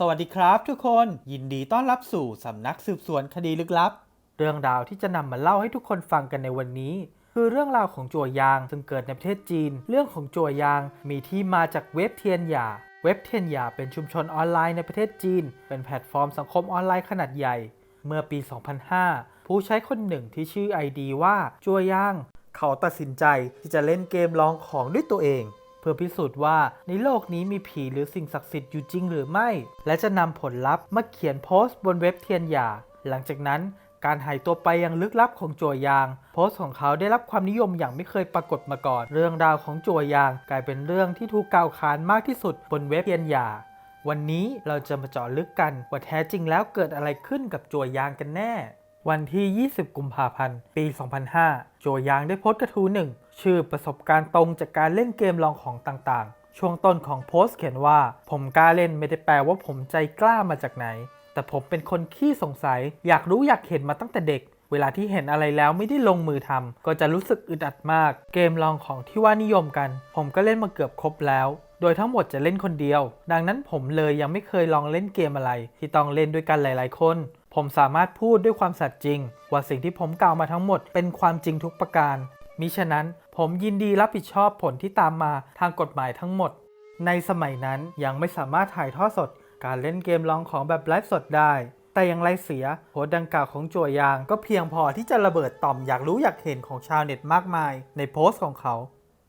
สวัสดีครับทุกคนยินดีต้อนรับสู่สำนักสืบสวนคดีลึกลับ เรื่องราวที่จะนำมาเล่าให้ทุกคนฟังกันในวันนี้ คือเรื่องราวของจัวยางซึ่งเกิดในประเทศจีน เรื่องของจัวยางมีที่มาจากเว็บเทียนหยา เว็บเทียนหยาเป็นชุมชนออนไลน์ในประเทศจีน เป็นแพลตฟอร์มสังคมออนไลน์ขนาดใหญ่ เมื่อปี 2005 ผู้ใช้คนหนึ่งที่ชื่อ ID ว่าจัวยาง เขาตัดสินใจที่จะเล่นเกมลองของด้วยตัวเอง เพื่อพิสูจน์ว่าในโลกนี้มีผีหรือสิ่งศักดิ์สิทธิ์อยู่จริงหรือไม่ และจะนำผลลัพธ์มาเขียนโพสต์บนเว็บเทียนหยา หลังจากนั้นการหายตัวไปยังลึกลับของจัวยาง โพสต์ของเขาได้รับความนิยมอย่างไม่เคยปรากฏมาก่อน เรื่องราวของจัวยาง กลายเป็นเรื่องที่ถูกกล่าวขานมากที่สุดบนเว็บเทียนหยา วันนี้เราจะมาเจาะลึกกันว่าแท้จริงแล้วเกิดอะไรขึ้นกับจัวยางกันแน่ วันที่ 20 กุมภาพันธ์ ปี 2005 โจยางได้โพสต์กระทู้หนึ่ง ชื่อประสบการณ์ตรงจากการเล่นเกมลองของต่างๆ ช่วงต้นของโพสต์เขียนว่า ผมกล้าเล่นไม่ได้แปลว่าผมใจกล้ามาจากไหน แต่ผมเป็นคนขี้สงสัย อยากรู้อยากเห็นมาตั้งแต่เด็ก เวลาที่เห็นอะไรแล้วไม่ได้ลงมือทำก็จะรู้สึกอึดอัดมาก เกมลองของที่ว่านิยมกัน ผมก็เล่นมาเกือบครบแล้ว โดยทั้งหมดจะเล่นคนเดียว ดังนั้นผมเลยยังไม่เคยลองเล่นเกมอะไร ที่ต้องเล่นด้วยกันหลาย ๆ คน ผมสามารถพูดด้วยความสัตย์จริง ว่าสิ่งที่ผมกล่าวมาทั้งหมดเป็นความจริงทุกประการมิฉะนั้นผมยินดีรับผิดชอบผลที่ตามมาทางกฎหมายทั้งหมด ในสมัยนั้นยังไม่สามารถถ่ายทอดสด การเล่นเกมลองของแบบไลฟ์สดได้ แต่อย่างไรเสียโพสต์ดังกล่าวของจัวยาง ก็เพียงพอที่จะระเบิดต่อมอยากรู้อยากเห็นของชาวเน็ตมากมาย ในโพสต์ของเขา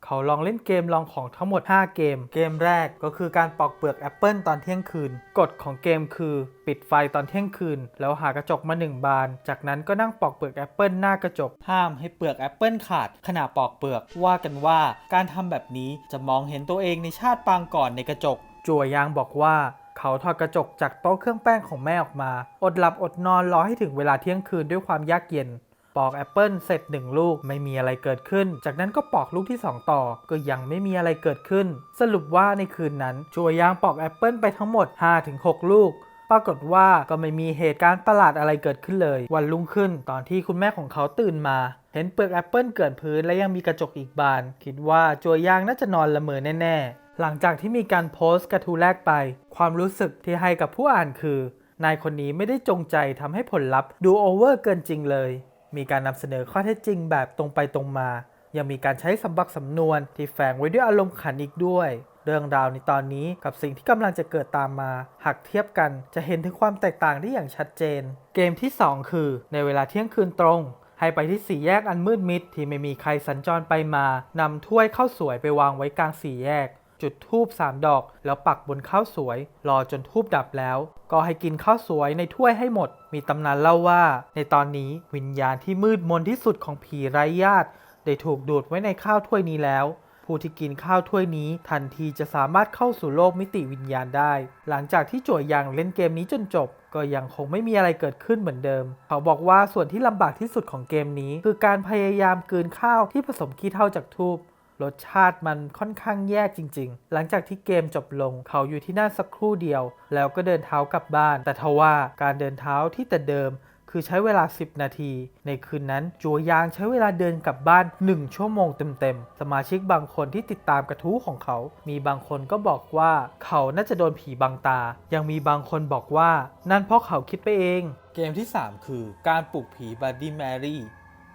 เขาลองเล่นเกมลองของทั้งหมด 5 เกม เกมแรกก็คือการปอกเปลือกแอปเปิลตอนเที่ยงคืน กฎของเกมคือ ปิดไฟตอนเที่ยงคืน แล้วหากระจกมา 1 บาน จากนั้นก็นั่งปอกเปลือกแอปเปิลหน้ากระจก ห้ามให้เปลือกแอปเปิลขาดขณะปอกเปลือก ว่ากันว่าการทำแบบนี้จะมองเห็นตัวเองในชาติปางก่อนในกระจกจั่วยางบอกว่า เขาถอดกระจกจากโต๊ะเครื่องแป้งของแม่ออกมา อดหลับอดนอนรอให้ถึงเวลาเที่ยงคืนด้วยความยากเย็น ปอกแอปเปิลเสร็จหนึ่งลูกไม่มีอะไรเกิดขึ้น จากนั้นก็ปอกลูกที่ 2 ต่อ ก็ยังไม่มีอะไรเกิดขึ้น สรุปว่าในคืนนั้นจัวยางปอกแอปเปิลไปทั้งหมด 5-6 ลูกปรากฏว่าก็ไม่มีเหตุการณ์ประหลาดอะไรเกิดขึ้นเลย วันรุ่งขึ้นตอนที่คุณแม่ของเขาตื่นมา เห็นเปลือกแอปเปิลเกลื่อนพื้นและยังมีกระจกอีกบาน คิดว่าจัวยางน่าจะนอนละเมอแน่ๆ หลังจากที่มีการโพสต์กระทู้แรกไป ความรู้สึกที่ให้กับผู้อ่านคือ นายคนนี้ไม่ได้จงใจทำให้ผลลัพธ์ดูโอเวอร์เกินจริงเลย มีการนำเสนอข้อเท็จจริงแบบตรงไปตรงมา ยังมีการใช้สำบักสำนวนที่แฝงไว้ด้วยอารมณ์ขันอีกด้วย เรื่องราวในตอนนี้กับสิ่งที่กำลังจะเกิดตามมา หากเทียบกันจะเห็นถึงความแตกต่างได้อย่างชัดเจน เกมที่ 2 คือ ในเวลาเที่ยงคืนตรงให้ไปที่สี่แยกอันมืดมิดที่ไม่มีใครสัญจรไปมา นำถ้วยข้าวสวยไปวางไว้กลางสี่แยก จุดทูบ3ดอก แล้วปักบนข้าวสวย รอจนทูบดับแล้ว ก็ให้กินข้าวสวยในถ้วยให้หมด มีตำนานเล่าว่า ในตอนนี้วิญญาณที่มืดมนที่สุดของผีไร้ญาติ ได้ถูกดูดไว้ในข้าวถ้วยนี้แล้ว ผู้ที่กินข้าวถ้วยนี้ ทันทีจะสามารถเข้าสู่โลกมิติวิญญาณได้ หลังจากที่โจวยางเล่นเกมนี้จนจบก็ยังคงไม่มีอะไรเกิดขึ้นเหมือนเดิม เขาบอกว่าส่วนที่ลำบากที่สุดของเกมนี้ คือการพยายามกืนข้าวที่ผสมขี้เถ้าจากทูบ รสชาติมันค่อนข้างแย่จริง ๆ หลังจากที่เกมจบลง เขาอยู่ที่นั่นสักครู่เดียว แล้วก็เดินเท้ากลับบ้าน แต่ทว่าการเดินเท้าที่แต่เดิม คือใช้เวลา 10 นาที ในคืนนั้นจัวยางใช้เวลาเดินกลับบ้าน 1 ชั่วโมงเต็มๆ สมาชิกบางคนที่ติดตามกระทู้ของเขา มีบางคนก็บอกว่าเขาน่าจะโดนผีบังตา ยังมีบางคนบอกว่า นั่นเพราะเขาคิดไปเอง เกมที่ 3 คือการปลุกผีบัดดี้แมรี่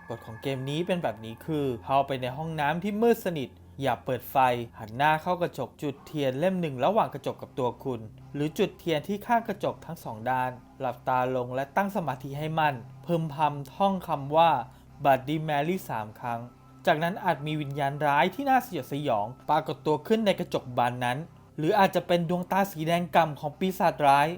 กฎของเกมนี้เป็นแบบนี้คือเข้าไปในห้องน้ำที่มืดสนิท อย่าเปิดไฟ หันหน้าเข้ากระจกจุดเทียนเล่มหนึ่งระหว่างกระจกกับตัวคุณ หรือจุดเทียนที่ข้างกระจกทั้งสองด้าน หลับตาลงและตั้งสมาธิให้มั่น พึมพำท่องคำว่าบัดดี้แมรี่สามครั้ง จากนั้นอาจมีวิญญาณร้ายที่น่าสยดสยอง ปรากฏตัวขึ้นในกระจกบานนั้น หรืออาจจะเป็นดวงตาสีแดงกำของปีศาจร้าย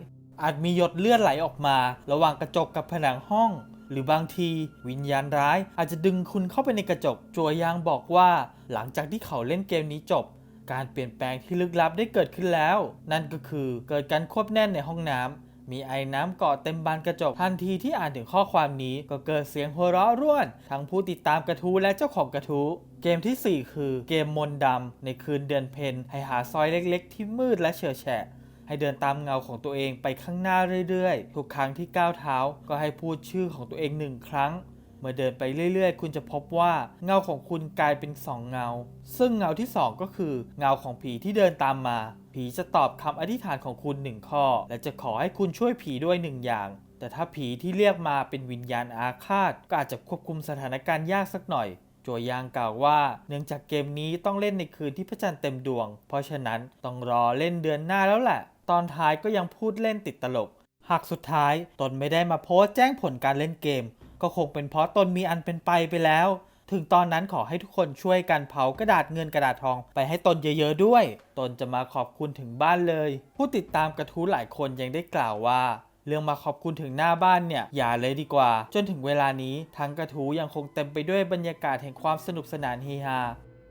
อาจมีหยดเลือดไหลออกมา ระหว่างกระจกกับผนังห้อง หรือบางทีวิญญาณร้ายอาจจะดึงคุณเข้าไปในกระจก จัวยางบอกว่า หลังจากที่เขาเล่นเกมนี้จบ การเปลี่ยนแปลงที่ลึกลับได้เกิดขึ้นแล้ว นั่นก็คือเกิดการควบแน่นในห้องน้ำมีไอ้น้ำเกาะเต็มบานกระจกทันทีที่อ่านถึงข้อความนี้ก็เกิดเสียงหัวเราะร่วน ทั้งผู้ติดตามกระทู้และเจ้าของกระทู้เกมทีสี่4 คือเกมมนดำในคืนเดือนเพ็ญให้หาซอยเล็ก ๆ ที่มืดและเฉอะแฉะ ให้เดินตามเงาของตัวเองไปข้างหน้าเรื่อยๆ ทุกครั้งที่ก้าวเท้าก็ให้พูดชื่อของตัวเองหนึ่งครั้ง เมื่อเดินไปเรื่อยๆ คุณจะพบว่าเงาของคุณกลายเป็นสองเงา ซึ่งเงาที่สองก็คือเงาของผีที่เดินตามมา ผีจะตอบคำอธิษฐานของคุณหนึ่งข้อ และจะขอให้คุณช่วยผีด้วยหนึ่งอย่างแต่ถ้าผีที่เรียกมาเป็นวิญญาณอาฆาต ก็อาจจะควบคุมสถานการณ์ยากสักหน่อย จัวยางกล่าวว่าเนื่องจากเกมนี้ต้องเล่นในคืนที่พระจันทร์เต็มดวง เพราะฉะนั้นต้องรอเล่นเดือนหน้าแล้วแหละ ตอนท้ายก็ยังพูดเล่นติดตลก หากสุดท้ายตนไม่ได้มาโพสต์แจ้งผลการเล่นเกม ก็คงเป็นเพราะตนมีอันเป็นไปไปแล้ว ถึงตอนนั้นขอให้ทุกคนช่วยกันเผากระดาษเงินกระดาษทองไปให้ตนเยอะๆด้วย ตนจะมาขอบคุณถึงบ้านเลย ผู้ติดตามกระทู้หลายคนยังได้กล่าวว่าเรื่องมาขอบคุณถึงหน้าบ้านเนี่ย อย่าเลยดีกว่า จนถึงเวลานี้ทั้งกระทู้ยังคงเต็มไปด้วยบรรยากาศแห่งความสนุกสนานเฮฮา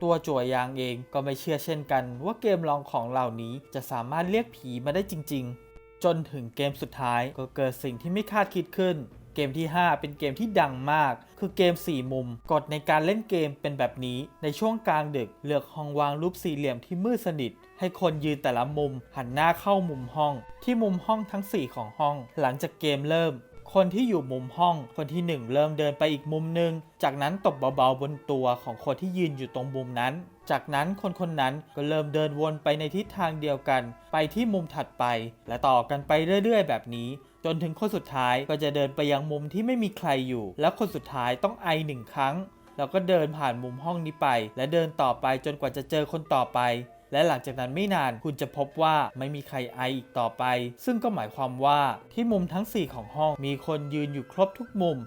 ตัวจั่วยางเองก็ไม่เชื่อเช่นกัน ว่าเกมลองของเหล่านี้จะสามารถเรียกผีมาได้จริง ๆ จนถึงเกมสุดท้ายก็เกิดสิ่งที่ไม่คาดคิดขึ้น เกมที่ 5 เป็นเกมที่ดังมาก คือเกม 4 มุม กฎในการเล่นเกมเป็นแบบนี้ ในช่วงกลางดึกเลือกห้องวางรูปสี่เหลี่ยมที่มืดสนิท ให้คนยืนแต่ละมุมหันหน้าเข้ามุมห้อง ที่มุมห้องทั้ง 4 ของห้อง หลังจากเกมเริ่ม คนที่อยู่มุมห้อง คนที่ 1 เริ่มเดินไปอีกมุมหนึ่ง จากนั้นตบเบาๆบนตัวของคนที่ยืนอยู่ตรงมุมนั้น จากนั้นคนคนนั้นก็เริ่มเดินวนไปในทิศทางเดียวกัน ไปที่มุมถัดไป และต่อกันไปเรื่อยๆ แบบนี้ จนถึงคนสุดท้ายก็จะเดินไปยังมุมที่ไม่มีใครอยู่ แล้วคนสุดท้ายต้องไอหนึ่งครั้ง แล้วก็เดินผ่านมุมห้องนี้ไป และเดินต่อไปจนกว่าจะเจอคนต่อไป และหลังจากนั้นไม่นานคุณจะพบว่าไม่มีใครไออีกต่อไป ซึ่งก็หมายความว่าที่มุมทั้ง 4 ของห้องมีคนยืนอยู่ครบทุกมุม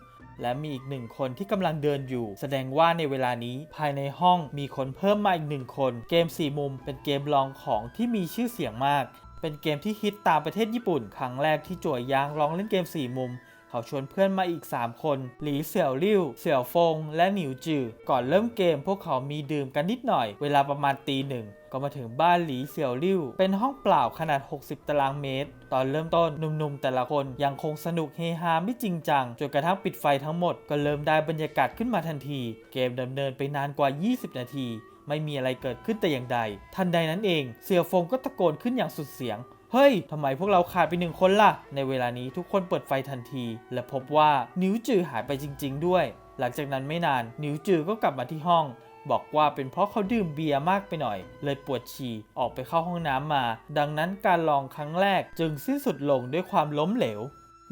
และมีอีกหนึ่งคนที่กำลังเดินอยู่ แสดงว่าในเวลานี้ภายในห้องมีคนเพิ่มมาอีกหนึ่งคน เกม 4 มุมเป็นเกมลองของที่มีชื่อเสียงมาก เป็นเกมที่ฮิตตามประเทศญี่ปุ่น ครั้งแรกที่จั่วยยางลองเล่นเกม 4 มุม เขาชวนเพื่อนมาอีก 3 คน หลีเสี่ยวลิ่ว เสี่ยวฟง และหนิวจือ ก่อนเริ่มเกมพวกเขามีดื่มกันนิดหน่อย เวลาประมาณตีหนึ่งก็มาถึงบ้านหลีเสี่ยวลิ่ว เป็นห้องเปล่าขนาด 60 ตารางเมตร ตอนเริ่มต้นหนุ่มๆแต่ละคนยังคงสนุกเฮฮาไม่จริงจัง จนกระทั่งปิดไฟทั้งหมด ก็เริ่มได้บรรยากาศขึ้นมาทันที เกมดำเนินไปนานกว่า 20 นาที ไม่มีอะไรเกิดขึ้นแต่อย่างใด ทันใดนั้นเอง เสี่ยวฟงก็ตะโกนขึ้นอย่างสุดเสียง เฮ้ยทำไมพวกเราขาดไปหนึ่งคนล่ะ ในเวลานี้ทุกคนเปิดไฟทันที และพบว่านิ้วจือหายไปจริง ๆ ด้วย หลังจากนั้นไม่นานนิ้วจือก็กลับมาที่ห้อง บอกว่าเป็นเพราะเขาดื่มเบียร์มากไปหน่อย เลยปวดฉี่ออกไปเข้าห้องน้ำมา ดังนั้นการลองครั้งแรกจึงสิ้นสุดลงด้วยความล้มเหลว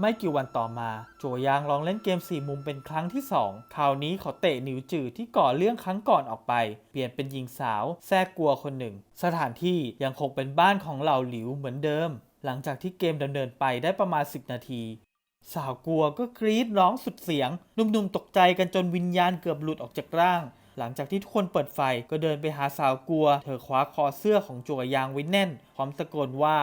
ไม่กี่วันต่อมา โจยางลองเล่นเกม 4 มุมเป็นครั้งที่ 2 คราวนี้เขาเตะหนิวจือที่ก่อเรื่องครั้งก่อนออกไป เปลี่ยนเป็นหญิงสาวแทรกกลัวคนหนึ่ง สถานที่ยังคงเป็นบ้านของเหล่าหลิวเหมือนเดิม หลังจากที่เกมดำเนินไปได้ประมาณ 10 นาที สาวกลัวก็กรีดร้องสุดเสียงหนุ่มๆตกใจกันจนวิญญาณเกือบหลุดออกจากร่าง หลังจากที่ทุกคนเปิดไฟก็เดินไปหาสาวกลัว เธอคว้าคอเสื้อของจัวยางไว้แน่น พร้อมตะโกนว่า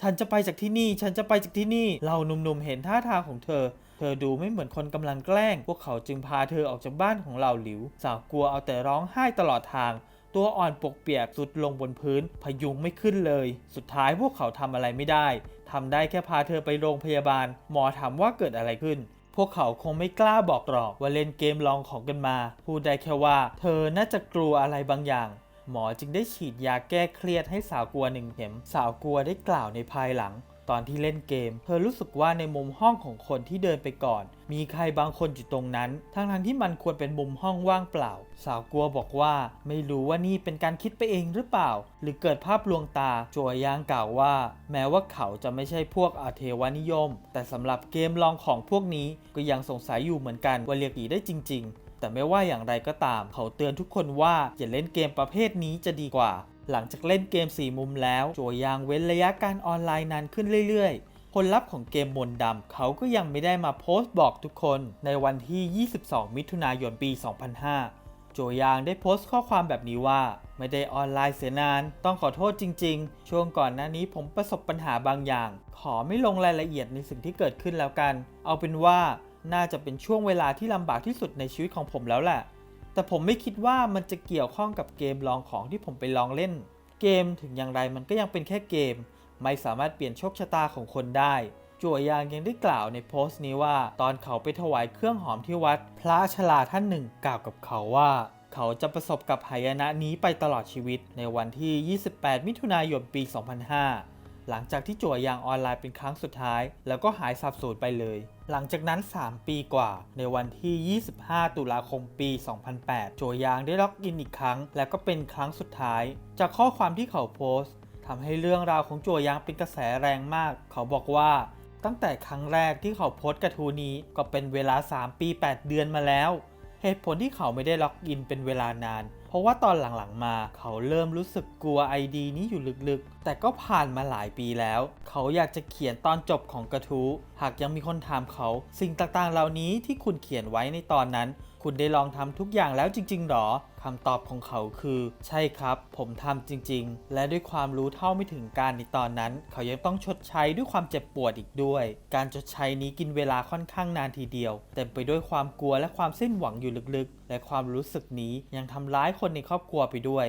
ฉันจะไปจากที่นี่ ฉันจะไปจากที่นี่ เราหนุ่มๆเห็นท่าทางของเธอ เธอดูไม่เหมือนคนกำลังแกล้ง พวกเขาจึงพาเธอออกจากบ้านของเราหลิว สาวกลัวเอาแต่ร้องไห้ตลอดทาง ตัวอ่อนปวกเปียกสุดลงบนพื้น พยุงไม่ขึ้นเลย สุดท้ายพวกเขาทำอะไรไม่ได้ ทำได้แค่พาเธอไปโรงพยาบาล หมอถามว่าเกิดอะไรขึ้นพวกเขาคงไม่กล้าบอกหรอกว่าเล่นเกมลองของกันมา พูดได้แค่ว่า เธอน่าจะกลัวอะไรบางอย่าง หมอจึงได้ฉีดยาแก้เครียดให้สาวกลัวหนึ่งเข็ม สาวกลัวได้กล่าวในภายหลัง ตอนที่เล่นเกม เธอรู้สึกว่าในมุมห้องของคนที่เดินไปก่อน มีใครบางคนอยู่ตรงนั้น ทั้งๆที่มันควรเป็นมุมห้องว่างเปล่า สาวกลัวบอกว่า ไม่รู้ว่านี่เป็นการคิดไปเองหรือเปล่า หรือเกิดภาพลวงตาจัวยางกล่าวว่า แม้ว่าเขาจะไม่ใช่พวกอาเทวานิยม แต่สำหรับเกมลองของพวกนี้ก็ยังสงสัยอยู่เหมือนกันว่าเรียกผีได้จริง ๆ แต่ไม่ว่าอย่างไรก็ตาม เขาเตือนทุกคนว่าอย่าเล่นเกมประเภทนี้จะดีกว่า หลังจากเล่นเกม 4 มุมแล้วโจยางเว้นระยะการออนไลน์นานขึ้นเรื่อยๆ ผลลัพธ์ของเกมมนดำเขาก็ยังไม่ได้มาโพสต์บอกทุกคน ในวันที่ 22 มิถุนายนปี 2005โจยางได้โพสต์ข้อความแบบนี้ว่าไม่ได้ออนไลน์เสียนาน ต้องขอโทษจริง ๆ ช่วงก่อนหน้านี้ผมประสบปัญหาบางอย่าง ขอไม่ลงรายละเอียดในสิ่งที่เกิดขึ้นแล้วกัน เอาเป็นว่า น่าจะเป็นช่วงเวลาที่ลำบากที่สุดในชีวิตของผมแล้วแหละ แต่ผมไม่คิดว่ามันจะเกี่ยวข้องกับเกมลองของที่ผมไปลองเล่น เกมถึงอย่างไรมันก็ยังเป็นแค่เกม ไม่สามารถเปลี่ยนโชคชะตาของคนได้ จั่วยางยังได้กล่าวในโพสต์นี้ว่า ตอนเขาไปถวายเครื่องหอมที่วัด พระชราท่านหนึ่งกล่าวกับเขาว่าเขาจะประสบกับหายนะนี้ไปตลอดชีวิตในวันที่ 28 มิถุนายน ปี 2005 หลังจากที่จั่วยางออนไลน์เป็นครั้งสุดท้าย แล้วก็หายสับสูญไปเลย หลังจากนั้น 3 ปีกว่า ในวันที่ 25 ตุลาคมปี 2008 โจยางได้ล็อกอินอีกครั้ง และก็เป็นครั้งสุดท้าย จากข้อความที่เขาโพสต์ทำให้เรื่องราวของโจยางเป็นกระแสแรงมาก เขาบอกว่า ตั้งแต่ครั้งแรกที่เขาโพสต์กระทู้นี้ก็เป็นเวลา 3 ปี 8 เดือนมาแล้ว เหตุผลที่เขาไม่ได้ล็อกอินเป็นเวลานาน เพราะว่าตอนหลังๆมาเขาเริ่มรู้สึกกลัว ID นี้อยู่ลึกๆ แต่ก็ผ่านมาหลายปีแล้ว เขาอยากจะเขียนตอนจบของกระทู้ หากยังมีคนถามเขา สิ่งต่างๆ เหล่านี้ที่คุณเขียนไว้ในตอนนั้น คุณได้ลองทำทุกอย่างแล้วจริงๆหรอ คำตอบของเขาคือ ใช่ครับ ผมทำจริง ๆ และด้วยความรู้เท่าไม่ถึงการในตอนนั้น เขายังต้องชดใช้ด้วยความเจ็บปวดอีกด้วย การชดใช้นี้กินเวลาค่อนข้างนานทีเดียว เต็มไปด้วยความกลัวและความสิ้นหวังอยู่ลึกๆ และความรู้สึกนี้ยังทำร้ายคนในครอบครัวไปด้วย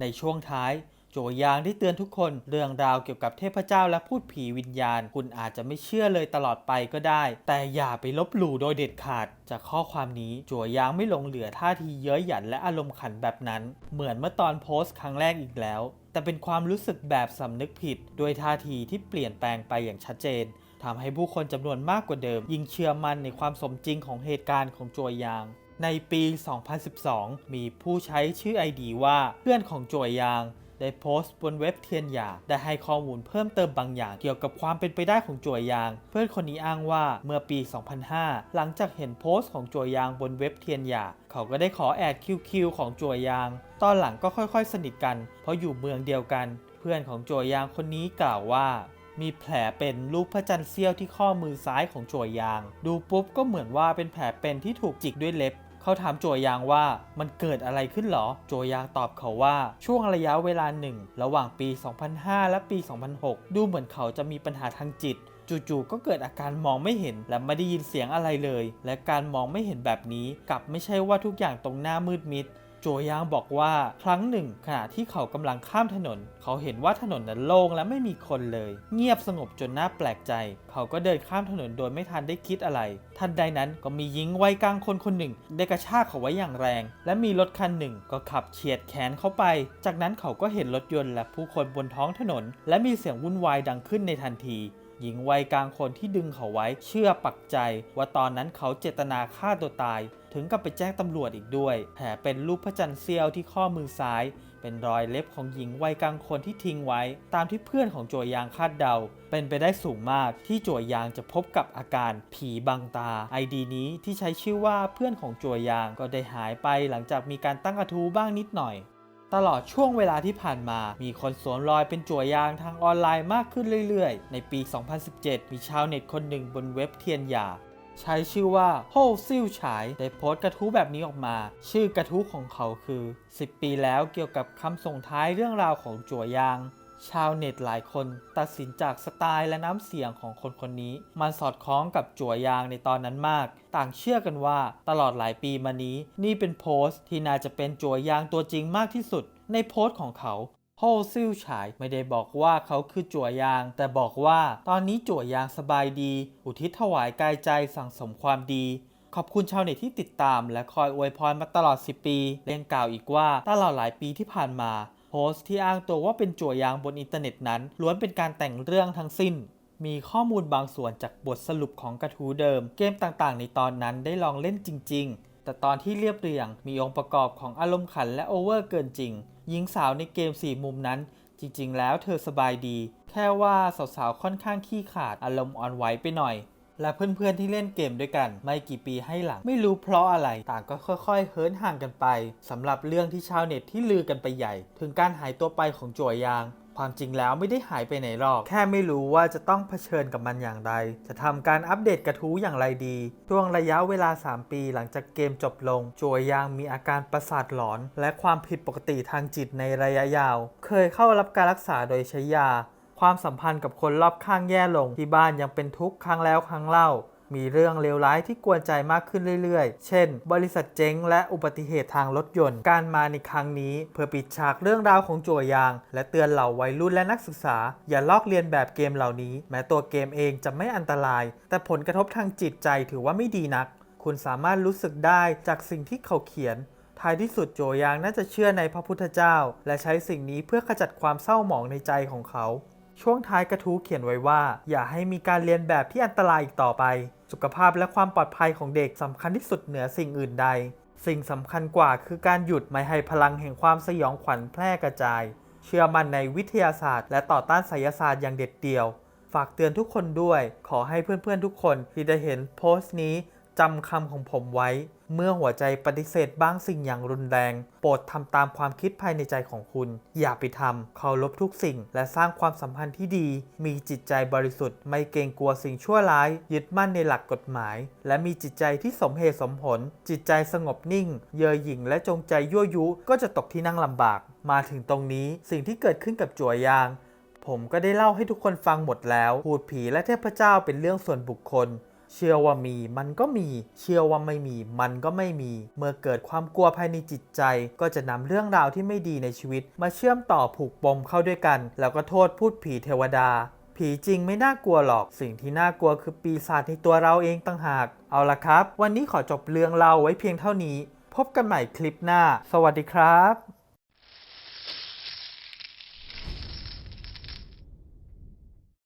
ในช่วงท้าย โจยางได้เตือนทุกคนเรื่องราวเกี่ยวกับเทพเจ้าและพูดผีวิญญาณ คุณอาจจะไม่เชื่อเลยตลอดไปก็ได้ แต่อย่าไปลบหลู่โดยเด็ดขาด จากข้อความนี้โจยางไม่ลงเหลือท่าทีเย้ยหยันและอารมณ์ขันแบบนั้น เหมือนเมื่อตอนโพสต์ครั้งแรกอีกแล้ว แต่เป็นความรู้สึกแบบสำนึกผิดด้วยท่าทีที่เปลี่ยนแปลงไปอย่างชัดเจนทำให้ผู้คนจำนวนมากกว่าเดิม ยิ่งเชื่อมั่นในความสมจริงของเหตุการณ์ของโจยาง ในปี 2012 มีผู้ใช้ชื่อ ID ว่าเพื่อนของโจยาง ได้โพสต์บนเว็บเทียนหยาได้ให้ข้อมูลเพิ่มเติมบางอย่างเกี่ยวกับความเป็นไปได้ของจัวยาง เพื่อนคนนี้อ้างว่าเมื่อปี 2005 หลังจากเห็นโพสต์ของจัวยางบนเว็บเทียนหยา เขาก็ได้ขอแอดคิวคิวของจัวยาง ตอนหลังก็ค่อยๆ สนิทกัน เพราะอยู่เมืองเดียวกัน เพื่อนของจัวยางคนนี้กล่าวว่ามีแผลเป็นรูปพระจันทร์เสี้ยวที่ข้อมือซ้ายของจัวยาง ดูปุ๊บก็เหมือนว่าเป็นแผลเป็นที่ถูกจิกด้วยเล็บ เขาถามโจยางว่ามันเกิดอะไรขึ้นหรอโจยางตอบเขาว่าช่วงระยะเวลาหนึ่งระหว่างปี 2005 และปี 2006 ดูเหมือนเขาจะมีปัญหาทางจิตจู่ๆ ก็เกิดอาการมองไม่เห็นและไม่ได้ยินเสียงอะไรเลย และการมองไม่เห็นแบบนี้กลับไม่ใช่ว่าทุกอย่างตรงหน้ามืดมิด โจยางบอกว่าครั้งหนึ่งขณะที่เขากำลังข้ามถนน เขาเห็นว่าถนนนั้นโล่งและไม่มีคนเลย เงียบสงบจนน่าแปลกใจ เขาก็เดินข้ามถนนโดยไม่ทันได้คิดอะไร ทันใดนั้นก็มีหญิงวัยกลางคนคนหนึ่ง ได้กระชากเขาไว้อย่างแรง และมีรถคันหนึ่งก็ขับเฉียดแขนเขาไป จากนั้นเขาก็เห็นรถยนต์และผู้คนบนท้องถนน และมีเสียงวุ่นวายดังขึ้นในทันที หญิงวัยกลางคนที่ดึงเขาไว้เชื่อปักใจ ว่าตอนนั้นเขาเจตนาฆ่าตัวตาย ถึงกับไปแจ้งตำรวจอีกด้วย แผลเป็นรูปพระจันทร์เสี้ยวที่ข้อมือซ้าย เป็นรอยเล็บของหญิงวัยกลางคนที่ทิ้งไว้ ตามที่เพื่อนของโจวยางคาดเดา เป็นไปได้สูงมากที่โจวยางจะพบกับอาการผีบังตาไอดีนี้ที่ใช้ชื่อว่าเพื่อนของโจวยางก็ได้หายไปหลังจากมีการตั้งกระทู้บ้างนิดหน่อย ตลอดช่วงเวลาที่ผ่านมา มีคนสวมรอยเป็นจั่วยางทางออนไลน์มากขึ้นเรื่อยๆ ในปี 2017 มีชาวเน็ตคนหนึ่งบนเว็บเทียนหยาใช้ชื่อว่าโฮซิลฉายได้โพสต์กระทู้แบบนี้ออกมา ชื่อกระทู้ของเขาคือ 10 ปีแล้วเกี่ยวกับคำส่งท้ายเรื่องราวของจั่วยาง ชาวเน็ตหลายคนตัดสินจากสไตล์และน้ำเสียงของคนคนนี้ มันสอดคล้องกับจั่วยางในตอนนั้นมาก ต่างเชื่อกันว่าตลอดหลายปีมานี้ นี่เป็นโพสต์ที่น่าจะเป็นจั่วยางตัวจริงมากที่สุด ในโพสต์ของเขาโฮซิ่วฉายไม่ได้บอกว่าเขาคือจั่วยาง แต่บอกว่าตอนนี้จั่วยางสบายดี อุทิศถวายกายใจสั่งสมความดีขอบคุณชาวเน็ตที่ติดตามและคอยอวยพรมาตลอด 10 ปีเล่งกล่าวอีกว่าตลอดหลายปีที่ผ่านมา โพสต์ที่อ้างตัวว่าเป็นจั่วยางบนอินเทอร์เน็ตนั้น ล้วนเป็นการแต่งเรื่องทั้งสิ้น มีข้อมูลบางส่วนจากบทสรุปของกระทู้เดิม เกมต่างๆ ในตอนนั้นได้ลองเล่นจริง ๆ แต่ตอนที่เรียบเรียง มีองค์ประกอบของอารมณ์ขันและโอเวอร์เกินจริง หญิงสาวในเกมสี่มุมนั้น จริง ๆ แล้วเธอสบายดี แค่ว่าสาวๆ ค่อนข้างขี้ขาดอารมณ์อ่อนไหวไปหน่อย และเพื่อนๆที่เล่นเกมด้วยกัน ไม่กี่ปีให้หลัง ไม่รู้เพราะอะไรต่างก็ค่อยๆ เฮิร์นห่างกันไปสำหรับเรื่องที่ชาวเน็ตที่ลือกันไปใหญ่ ถึงการหายตัวไปของจั่วยาง ความจริงแล้วไม่ได้หายไปไหนหรอก แค่ไม่รู้ว่าจะต้องเผชิญกับมันอย่างไร จะทำการอัปเดตกระทู้อย่างไรดี ช่วงระยะเวลา 3 ปีหลังจากเกมจบลงจัวยางมีอาการประสาทหลอน และความผิดปกติทางจิตในระยะยาว เคยเข้ารับการรักษาโดยใช้ยา ความสัมพันธ์กับคนรอบข้างแย่ลง ที่บ้านยังเป็นทุกข์ครั้งแล้วครั้งเล่า มีเรื่องเลวร้ายที่กวนใจมากขึ้นเรื่อยๆ เช่น บริษัทเจ๊งและอุบัติเหตุทางรถยนต์ การมาในครั้งนี้ เพื่อปิดฉากเรื่องราวของจั่วยาง และเตือนเหล่าวัยรุ่นและนักศึกษา อย่าลอกเลียนแบบเกมเหล่านี้ แม้ตัวเกมเองจะไม่อันตราย แต่ผลกระทบทางจิตใจถือว่าไม่ดีนัก คุณสามารถรู้สึกได้จากสิ่งที่เขาเขียนท้ายที่สุดโจยางน่าจะเชื่อในพระพุทธเจ้า และใช้สิ่งนี้เพื่อขจัดความเศร้าหมองในใจของเขา ช่วงท้ายกระทู้เขียนไว้ว่า อย่าให้มีการเรียนแบบที่อันตรายอีกต่อไป สุขภาพและความปลอดภัยของเด็กสำคัญที่สุดเหนือสิ่งอื่นใด สิ่งสำคัญกว่าคือการหยุดไม่ให้พลังแห่งความสยองขวัญแพร่กระจาย เชื่อมั่นในวิทยาศาสตร์ และต่อต้านไสยศาสตร์อย่างเด็ดเดี่ยว ฝากเตือนทุกคนด้วย ขอให้เพื่อนๆทุกคนที่ได้เห็นโพสต์นี้ จำคำของผมไว้ เมื่อหัวใจปฏิเสธบางสิ่งอย่างรุนแรง โปรดทำตามความคิดภายในใจของคุณ อย่าไปทำเคารพทุกสิ่ง และสร้างความสัมพันธ์ที่ดี มีจิตใจบริสุทธิ์ ไม่เกรงกลัวสิ่งชั่วร้าย ยึดมั่นในหลักกฎหมาย และมีจิตใจที่สมเหตุสมผล จิตใจสงบนิ่ง เย่อหยิ่งและจงใจยั่วยุ ก็จะตกที่นั่งลำบาก มาถึงตรงนี้สิ่งที่เกิดขึ้นกับจั่วยางผมก็ได้เล่าให้ทุกคนฟังหมดแล้ว พูดผีและเทพเจ้าเป็นเรื่องส่วนบุคคล เชื่อว่ามีมันก็มี เชื่อว่าไม่มี มันก็ไม่มี เมื่อเกิดความกลัวภายในจิตใจ ก็จะนำเรื่องราวที่ไม่ดีในชีวิต มาเชื่อมต่อผูกปมเข้าด้วยกัน แล้วก็โทษพูดผีเทวดาผีจริงไม่น่ากลัวหรอก สิ่งที่น่ากลัวคือปีศาจในตัวเราเองต่างหาก เอาละครับ วันนี้ขอจบเรื่องเล่าไว้เพียงเท่านี้ พบกันใหม่คลิปหน้า สวัสดีครับ